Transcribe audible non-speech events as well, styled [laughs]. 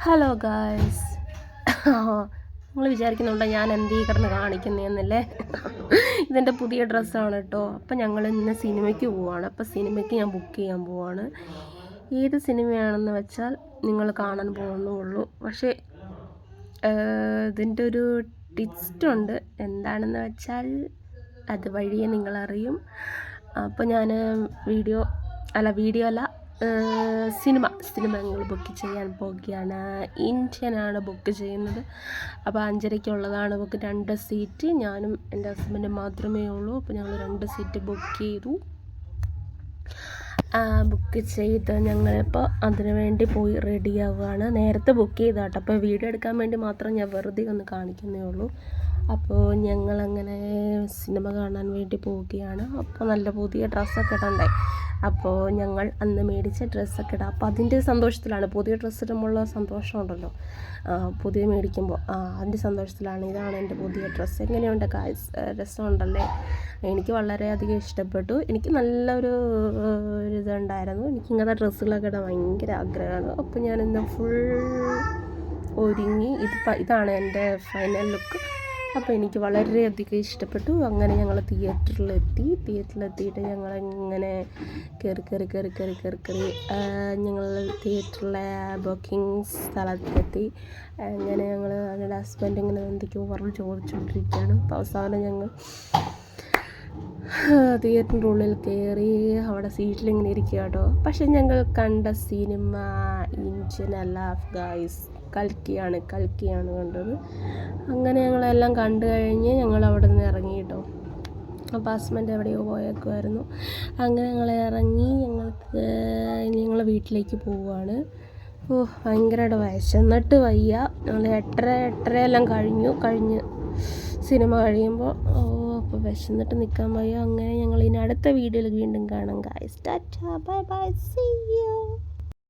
Hello guys [laughs] നിങ്ങൾ വിചാരിക്കുന്നുണ്ടോ ഞാൻ എന്ത് കിടന്ന് കാണിക്കുന്നതെന്നല്ലേ [laughs] ഇതെന്റെ പുതിയ ഡ്രസ്സാണ് കേട്ടോ. അപ്പം ഞങ്ങൾ ഇന്ന് സിനിമയ്ക്ക് പോവാണ്. അപ്പം സിനിമയ്ക്ക് ഞാൻ ബുക്ക് ചെയ്യാൻ പോവാണ്. ഏത് സിനിമയാണെന്ന് വെച്ചാൽ നിങ്ങൾ കാണാൻ പോകുന്നുള്ളൂ. പക്ഷേ ഇതിന്റെ ഒരു ഉണ്ട്. എന്താണെന്ന് വെച്ചാൽ അത് വഴിയെ നിങ്ങളറിയും. അപ്പോൾ ഞാൻ വീഡിയോ അല്ല വീഡിയോ അല്ല സിനിമ സിനിമ ഞങ്ങൾ ബുക്ക് ചെയ്യാൻ പോകുകയാണ് ഇന്ത്യനാണ് ബുക്ക് ചെയ്യുന്നത്. അപ്പോൾ അഞ്ചരയ്ക്കുള്ളതാണ് ബുക്ക് രണ്ട് സീറ്റ് ഞാനും എന്റെ ഹസ്ബൻഡും മാത്രമേ ഉള്ളൂ. അപ്പോൾ ഞങ്ങൾ രണ്ട് സീറ്റ് ബുക്ക് ചെയ്തു. ബുക്ക് ചെയ്ത് ഞങ്ങളിപ്പോൾ അതിനു വേണ്ടി പോയി റെഡിയാവുകയാണ് നേരത്തെ ബുക്ക് ചെയ്താട്ടോ. അപ്പോൾ വീഡിയോ എടുക്കാൻ വേണ്ടി മാത്രം ഞാൻ വെറുതെ ഒന്ന് കാണിക്കുന്നേ ഉള്ളൂ. അപ്പോൾ ഞങ്ങളങ്ങനെ സിനിമ കാണാൻ വേണ്ടി പോവുകയാണ്. അപ്പോൾ നല്ല പുതിയ ഡ്രസ്സൊക്കെ ഇടണ്ടേ? അപ്പോൾ ഞങ്ങൾ അന്ന് മേടിച്ച ഡ്രസ്സൊക്കെ ഇടാം. അപ്പോൾ അതിന്റെ സന്തോഷത്തിലാണ്. പുതിയ ഡ്രസ്സ് ഇടുമ്പോഴുള്ള സന്തോഷമുണ്ടല്ലോ. പുതിയ മേടിക്കുമ്പോൾ. അതിന്റെ സന്തോഷത്തിലാണ്. ഇതാണ് എന്റെ പുതിയ ഡ്രസ്സ്. എങ്ങനെയുണ്ട് കാഴ്ച രസമുണ്ടല്ലേ? എനിക്ക് വളരെയധികം ഇഷ്ടപ്പെട്ടു. എനിക്ക് നല്ലൊരു ഇതുണ്ടായിരുന്നു. എനിക്ക് ഇങ്ങനത്തെ ഡ്രസ്സുകളൊക്കെ ഇടാൻ ഭയങ്കര ആഗ്രഹമാണ്. അപ്പോൾ ഞാൻ ഇന്ന് ഫുൾ ഒരുങ്ങി. ഇത് ഇതാണ് എന്റെ ഫൈനൽ ലുക്ക്. അപ്പോൾ എനിക്ക് വളരെയധികം ഇഷ്ടപ്പെട്ടു. അങ്ങനെ ഞങ്ങൾ തിയേറ്ററിലെത്തി. തിയേറ്ററിലെത്തിയിട്ട് ഞങ്ങൾ ഇങ്ങനെ കയറി കയറി കയറി കയറി കയറി കയറി ഞങ്ങൾ തിയേറ്ററിലെ ബുക്കിംഗ് സ്ഥലത്തെത്തി. അങ്ങനെ ഞങ്ങൾ ഞങ്ങളുടെ ഹസ്ബൻഡ് ഇങ്ങനെ എന്തൊക്കെയോ പറഞ്ഞ് ചോദിച്ചുകൊണ്ടിരിക്കുകയാണ് അപ്പോൾ അവസാനം ഞങ്ങൾ തിയേറ്ററിന്റെ ഉള്ളിൽ കയറി അവിടെ സീറ്റിലിങ്ങനെ ഇരിക്കുക കേട്ടോ. പക്ഷെ ഞങ്ങൾ കണ്ട സിനിമ ഇഞ്ചിൻ അല്ല ഗായ്സ് കൽക്കിയാണ് കൽക്കിയാണ് കണ്ടത്. അങ്ങനെ ഞങ്ങളെല്ലാം കണ്ടു കഴിഞ്ഞ് ഞങ്ങൾ അവിടെ നിന്ന് ഇറങ്ങി കേട്ടോ അപ്പോൾ ഹസ്ബൻഡ് എവിടെയോ പോയേക്കുമായിരുന്നു അങ്ങനെ ഞങ്ങൾ ഇറങ്ങി ഞങ്ങൾക്ക് ഞങ്ങൾ വീട്ടിലേക്ക് പോവുകയാണ് ഓ ഭയങ്കരമായിട്ട് വിശന്നിട്ട് വയ്യ. ഞങ്ങൾ എട്ടര എട്ടരയെല്ലാം കഴിഞ്ഞു. കഴിഞ്ഞ് സിനിമ കഴിയുമ്പോൾ ഓ അപ്പോൾ വിശന്നിട്ട് നിൽക്കാൻ വയ്യ. അങ്ങനെ ഞങ്ങൾ ഇനി അടുത്ത വീഡിയോയിൽ വീണ്ടും കാണാം guys tata. Bye bye. See you